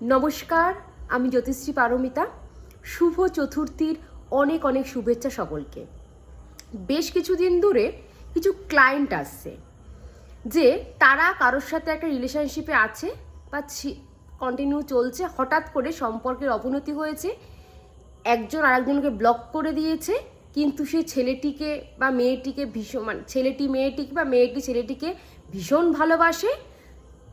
নমস্কার, আমি জ্যোতিশ্রী পারমিতা। শুভ চতুর্থীর অনেক অনেক শুভেচ্ছা সকলকে। বেশ কিছুদিন ধরে কিছু ক্লায়েন্ট আসছে, যে তারা কারোর সাথে একটা রিলেশনশিপে আছে বা কন্টিনিউ চলছে, হঠাৎ করে সম্পর্কের অবনতি হয়েছে, একজন আরেকজনকে ব্লক করে দিয়েছে, কিন্তু সেই ছেলেটিকে বা মেয়েটিকে ভীষণ মানে ছেলেটি, মেয়েটিকে বা মেয়েটি ছেলেটিকে ভীষণ ভালোবাসে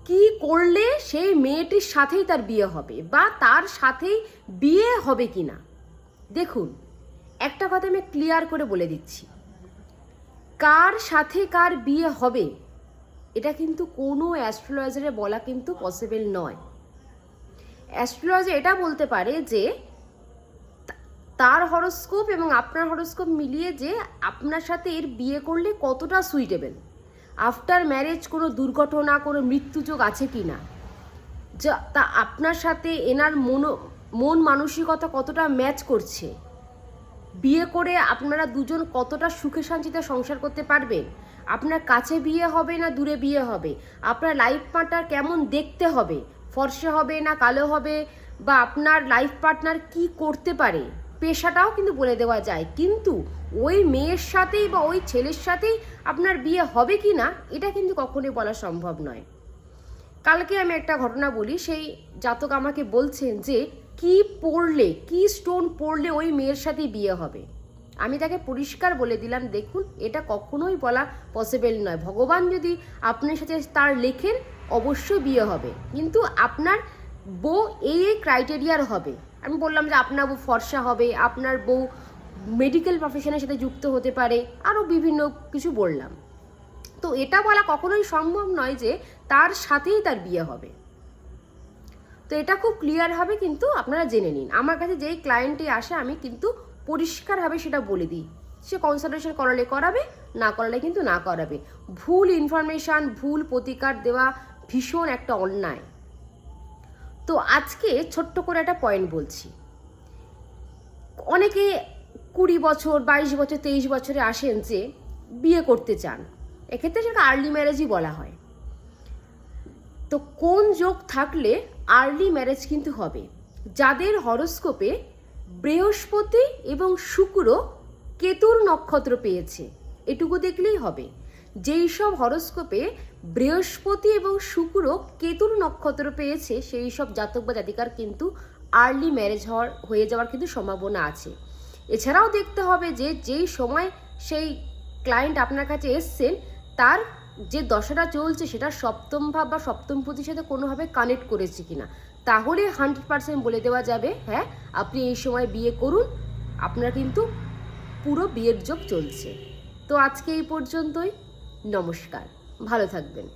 কি করলে সেই মেয়েটির সাথেই তার বিয়ে হবে বা তার সাথেই বিয়ে হবে কি না? দেখুন, একটা কথা আমি ক্লিয়ার করে বলে দিচ্ছি। কার সাথে কার বিয়ে হবে, এটা কিন্তু কোনো অ্যাস্ট্রোলজারে বলা কিন্তু পসিবল নয়। অ্যাস্ট্রোলজার এটা বলতে পারে যে, তার হরস্কোপ এবং আপনার হরস্কোপ মিলিয়ে যে আপনার সাথে এর বিয়ে করলে কতটা সুইটেবল আফটার ম্যারেজ কোনো দুর্ঘটনা, কোনো মৃত্যুযোগ আছে কি না? যা, তা আপনার সাথে এনার মন মন মানসিকতা কতটা ম্যাচ করছে? বিয়ে করে আপনারা দুজন কতটা সুখে শান্তিতে সংসার করতে পারবেন? আপনার কাছে বিয়ে হবে না দূরে বিয়ে হবে? আপনার লাইফ পার্টনার কেমন দেখতে হবে? ফর্সে হবে না কালো হবে? বা আপনার লাইফ পার্টনার কি করতে পারে? পেশাটাও কিন্তু বলে দেওয়া যায়। কিন্তু ওই মেয়ের সাথেই বা ওই ছেলের সাথেই আপনার বিয়ে হবে কি না, এটা কিন্তু কখনোই বলা সম্ভব নয়। কালকে আমি একটা ঘটনা বলি, সেই জাতক আমাকে বলছেন যে, কি পড়লে, কি স্টোন পড়লে ওই মেয়ের সাথে বিয়ে হবে? আমি তাকে পরিষ্কার বলে দিলাম, দেখুন, এটা কখনোই বলা পসিবল নয়। ভগবান যদি আপনার সাথে তার লেখেন, অবশ্যই বিয়ে হবে। কিন্তু আপনার বউ এই এই ক্রাইটেরিয়ার হবে। আমি বললাম যে আপনার বউ ফর্সা হবে, আপনার বউ মেডিকেল প্রফেশনের সাথে যুক্ত হতে পারে আরও বিভিন্ন কিছু বললাম। তো এটা বলা কখনোই সম্ভব নয় যে তার সাথেই তার বিয়ে হবে। তো এটা খুব ক্লিয়ার হবে কিন্তু আপনারা জেনে নিন। আমার কাছে যেই ক্লায়েন্টই আসে, আমি কিন্তু পরিষ্কারভাবে সেটা বলে দিই। সে কনসালটেশন করালে করাবে, না করালে কিন্তু না করাবে। ভুল ইনফরমেশান ভুল প্রতিকার দেওয়া ভীষণ একটা অন্যায়। তো আজকে ছোট্ট করে একটা পয়েন্ট বলছি। অনেকে কুড়ি বছর, বাইশ বছর, তেইশ বছরে আসেন যে বিয়ে করতে চান। এক্ষেত্রে সেটা আর্লি ম্যারেজই বলা হয়। তো কোন যোগ থাকলে আর্লি ম্যারেজ কিন্তু হবে? যাদের হরস্কোপে বৃহস্পতি এবং শুক্র কেতুর নক্ষত্র পেয়েছে, এটুকু দেখলেই হবে। যেই সব হরস্কোপে বৃহস্পতি এবং শুক্র কেতুর নক্ষত্র পেয়েছে, সেই সব জাতক বা জাতিকার কিন্তু আর্লি ম্যারেজ হওয়ার, হয়ে যাওয়ার কিন্তু সম্ভাবনা আছে। এছাড়াও দেখতে হবে যে যেই সময় সেই ক্লায়েন্ট আপনার কাছে এসছেন, তার যে দশাটা চলছে, সেটা সপ্তম ভাব বা সপ্তম পতির সাথে কোনোভাবে কানেক্ট করেছে কিনা। তাহলে হান্ড্রেড পার্সেন্ট বলে দেওয়া যাবে হ্যাঁ আপনি এই সময় বিয়ে করুন, আপনার কিন্তু পুরো বিয়ের যোগ চলছে। তো আজকে এই পর্যন্তই। নমস্কার ভালো থাকবেন।